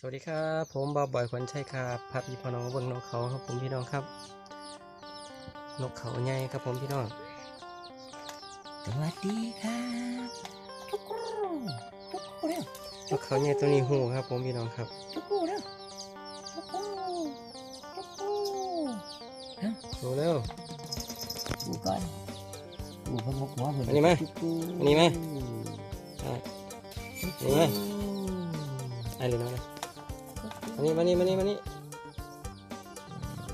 สวัสดีครับ ผมบอบอยขวัญชัยครับพาพี่พ่อน้องมาเบนนกเขาครับผมพี่น้องครับ นกเขาใหญ่ครับผมพี่น้อง สวัสดีครับทุกคนทุกคนเร็วนกเขาใหญ่ตัวนี้หูครับ ผมพี่น้องครับทุกคนเร็วทุกคนทุกคนฮะดูเร็วดูก่อนดูพงกหัวเหมือนอันนี้ไหมทุกคนอันนี้ไหมอะทุกคอันนี้ไหมไอ้เลยน้อยนะ มานี่มานี่มานี่มานี่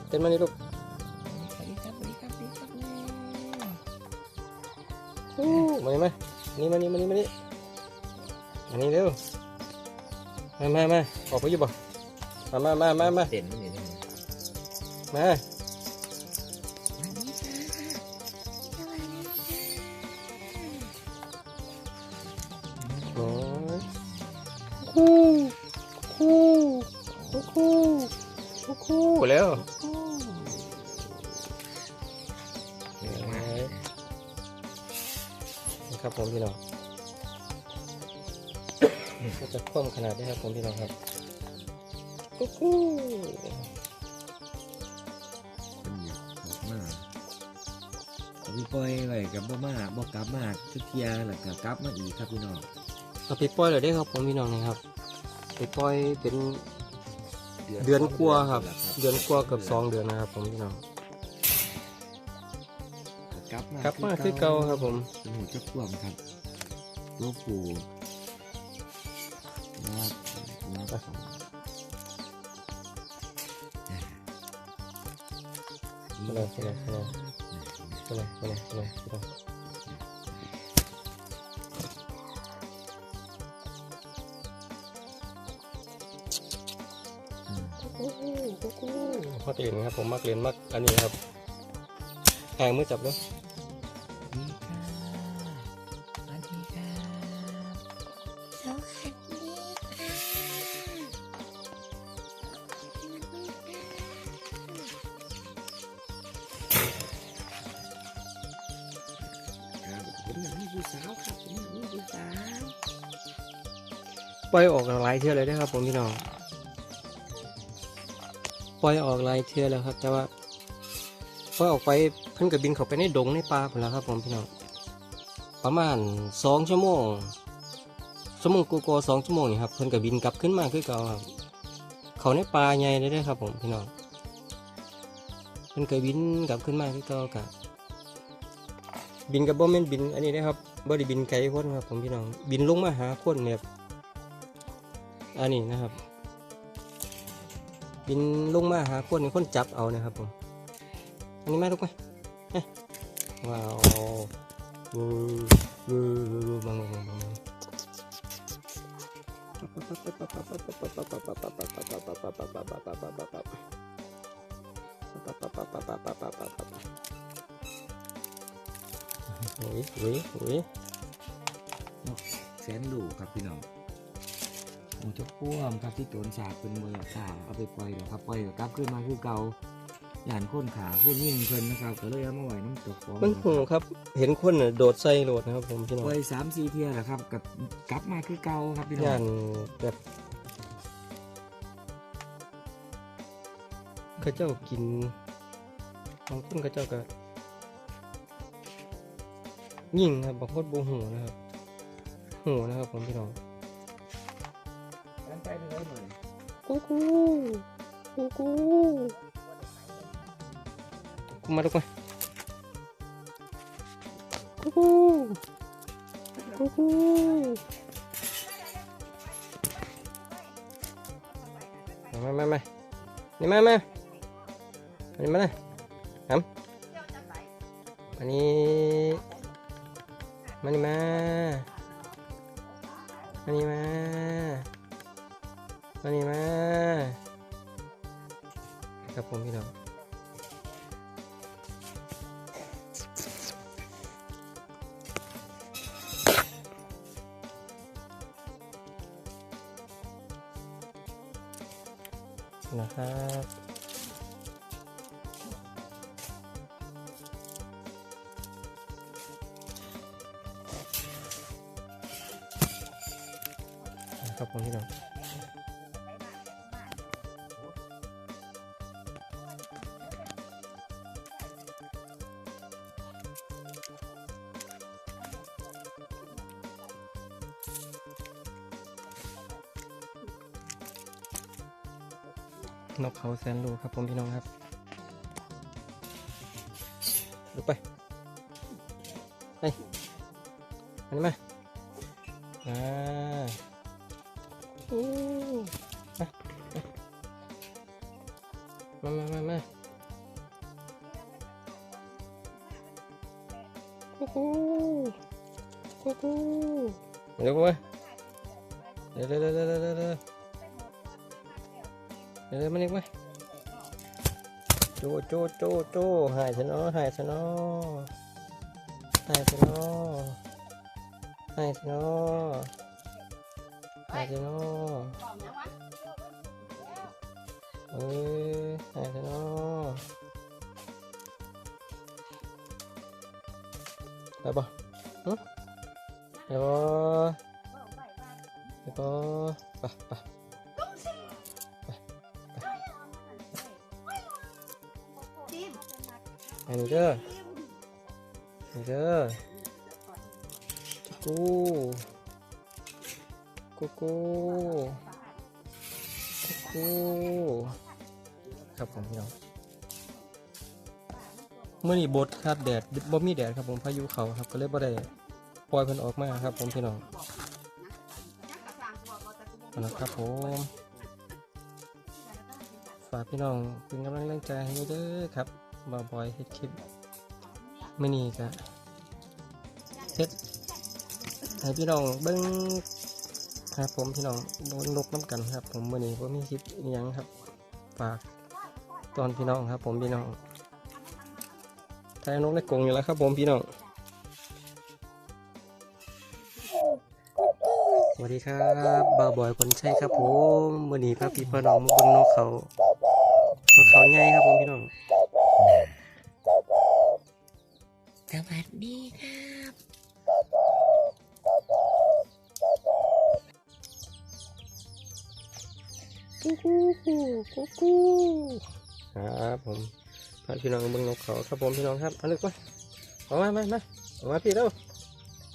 เต้นมานี่ลูกสวัสดีครับสวัสดีครับสวัสดีครับอู้มานี่มานี่มานี่มานี่มานี่มานี่เร็วมามามาออกไปอยู่บ่มามามามามาเต้นมันอยู่นี่มาโอ้ เร็วนะครับผมพี่น้องก็จะคว่ำขนาดนี้ครับผมพี่น้องครับกุ๊กกู้คนอยากออกมาเอาพี่ปล่อยไว้กับบ่มาบ่กลับมาทุกเทียแล้วก็กลับมาอีกครับพี่น้องเอาไปปล่อยเลยได้ครับผมพี่น้องนะครับไปปล่อยเป็น เดือนกว่าครับ เดือนกว่าเกับสองเดือนนะครับ ผมพี่น้องกลับมากลับมาคือเก่าครับผมเป็นหูจักควมครับลูกปูนะครับนะครับผมมาเลยมาเลยมาเลยมาเลยมาเลยมาเลย กูกูกูกูมักเล่นครับผมมักเล่นมักอันนี้ครับแองมือจับเลยดีค่ะสวัสดีค่ะสวัสดีค่ะครับผมอยากมีผู้สาวครับผมอยากมีผู้สาวปล่อยออกหลายเทื่อเลยนะครับผมพี่น้อง ปล่อยออกหลายเทือแล้วครับ แต่ว่าปล่อยออกไปเพิ่นกับบินเข้าไปในดงในป่าพุ่นแล้วครับผมพี่น้องประมาณสองชั่วโมงชั่วโมงกูโกสองชั่วโมงนี่ครับเพิ่นกับบินกลับขึ้นมาคือเก่าครับเขาในป่าใหญ่เลยเด้อครับผมพี่น้องเพิ่นกับบินกลับขึ้นมาคือเก่ากะบินกับบ่แม่นบินอันนี้นะครับบ่ได้บินไกลคนครับผมพี่น้องบินลงมาหาคนแบบอันนี้นะครับ บินลงมาหาคนคนจับเอานะครับผม อันนี้มาลูกไหมเอ๊ะว้าววูวูวูวูบังบังบังบังบังโอ้ยโอ้ยโอ้ยแสนดูครับพี่น้อง หูจักควมครับที่โจนสาบเป็นมือขาเอาไปปล่อยแล้วครับปล่อยแล้วกลับขึ้นมาคือเก่าหยานค้นขาพูดยิ่งเพิ่นนะครับก็เลยเอามาไว้น้ำตกฟองมันนะคหูรับครับ เห็นคนน่ะโดดใส่โหลดนะครับผมพี่น้องปล่อยสามสี่เทียแหละครับกับกลับมาคือเก่าครับพี่น้ย่าองนแบบเขาเจ้ากินบางคนเขาเจ้าก็ยิ่งครับบางคนบูหูนะครับหูนะครับผมพี่น้อง กูกูกูกูมาดูกมากูกูกูกูมามามานี่มามานนี้มาเลยครับอันนี้มานี่มาอันนี้มา อันนี้มาครับผมพี่น้องนะครับครับผมพี่น้อง นกเขาแสนรู้ครับผมพี่น้องครับลุกไปไปอันนี้มาอ่าอู้มามามามามากูกูกูกูเดี๋ยวกูมาเดี๋ยวเดี๋ยวเดี๋ยวเดี๋ยวเดี๋ยวเดี๋ยว เดี๋ยวมันอีกไหมโจโจโจโจหายซะเนาะหายซะเนาะหายซะเนาะหายซะเนาะหายซะเนาะเอ้ยหายซะเนาะไปบ่หึไปบ่ไปบ่ไปไป อันนี้เด้ออันนี้เด้อกูกูกูกูครับผมพี่น้องเมื่อนี้บดครับแดดบ่มีแดดครับผมพายุเขาครับก็เลยบ่ได้ปล่อยเพิ่นออกมาครับผมพี่น้องเอาละครับผมฝากพี่น้องเป็นกำลังแรงใจให้เด้อครับ บาบอยเฮ็ดคลิปไม่นี่กะเฮ็ดให้พี่น้องเบิ้งครับผมพี่น้องเบิ้งนกน้ำกันครับ ผมมื่อนี้ก็มีคลิปอิหยังครับฝากตอนพี่น้องครับ ผมพี่น้องทายนกในกรงอยู่แล้วครับ ผมพี่น้องสวัสดีครับบาวบอยคนใช่ครับ ผมมื่อนี้พาพี่พ่อน้องมาเบิ้งนกเขานกเขาใหญ่ครับผมพี่น้อง วัสดีครับกูกูกูกูกูครับผมพาพี่น้องเบิ่งนกเขาครับผมพี่น้องครับเอาลึกมาออกมามามาออกมาพี่เร็ว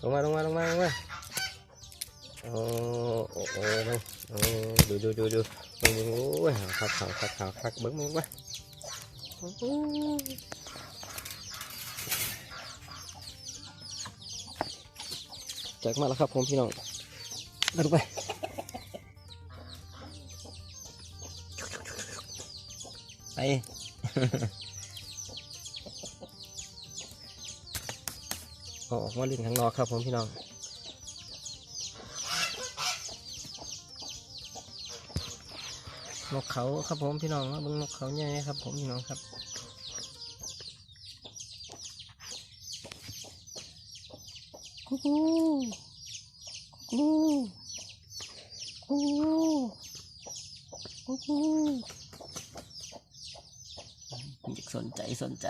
ลงมาลงมาลงมาลงมาโอ้โอ้โอ้โอ้ดูดูดูดูดูดูโอ้ยขาวขาวขาวขาวขาวเบิ่งมึงมาโอ้ โหแจกมาแล้วครับผมพี่น้องเอาลูไปไปออกมาเล่นข้างนอกครับผมพี่น้องนกเขาครับผมพี่น้องเบิ่งนกเขาใหญ่ครับผมพี่น้องครับ กูกูกูกูกูกูสนใจสนใจ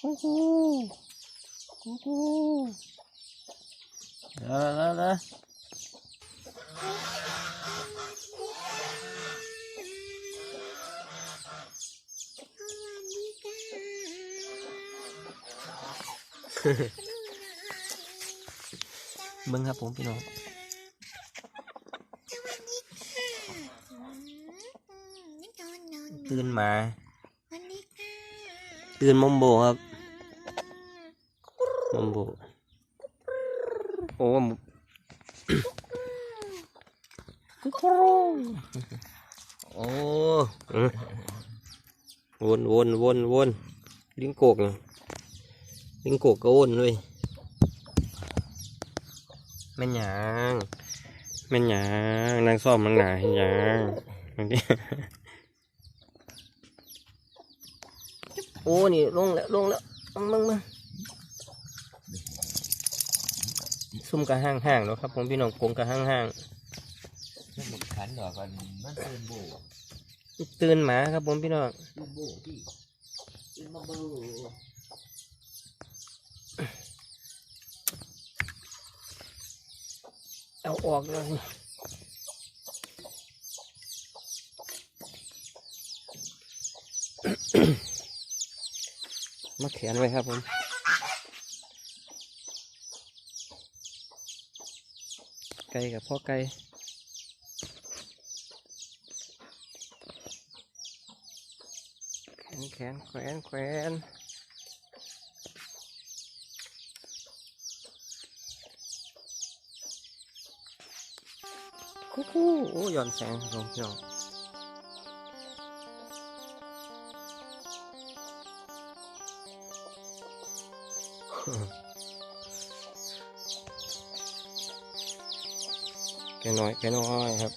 กูกูกูกูเดี๋ยวเดี๋ย เดี๋ยวเบิ้งครับผมพี่น้องตื่นมาวันนี้ค่ะตื่นมอมโบครับมอมโบโอ้มโอ้เออวนวนวนวนลิงโกกนี่ ลิงโกกก็วนเลยแม่นหยางแม่นหยางนางซ่อมนางหนาเห็นหยางบางทีโอ้นี่ลงแล้วลงแล้วมึงมึงมึงซุ่มกระห้างห้างๆเนาะครับผมพี่น้องกงกระห้างห้างนั่นมันขันดอกกันมันเตือนโบๆตื่นหมาครับผมพี่น้องตื่นโบพี่ตื่นมาโบ เอาออกเลยมาแขนไว้ครับผมไก่กับพ่อไก่แขนแขนแขนแขน คู่คู่โอ้ย้อนแสงครับผมพี่น้องแกน้อยแกน้อยครับ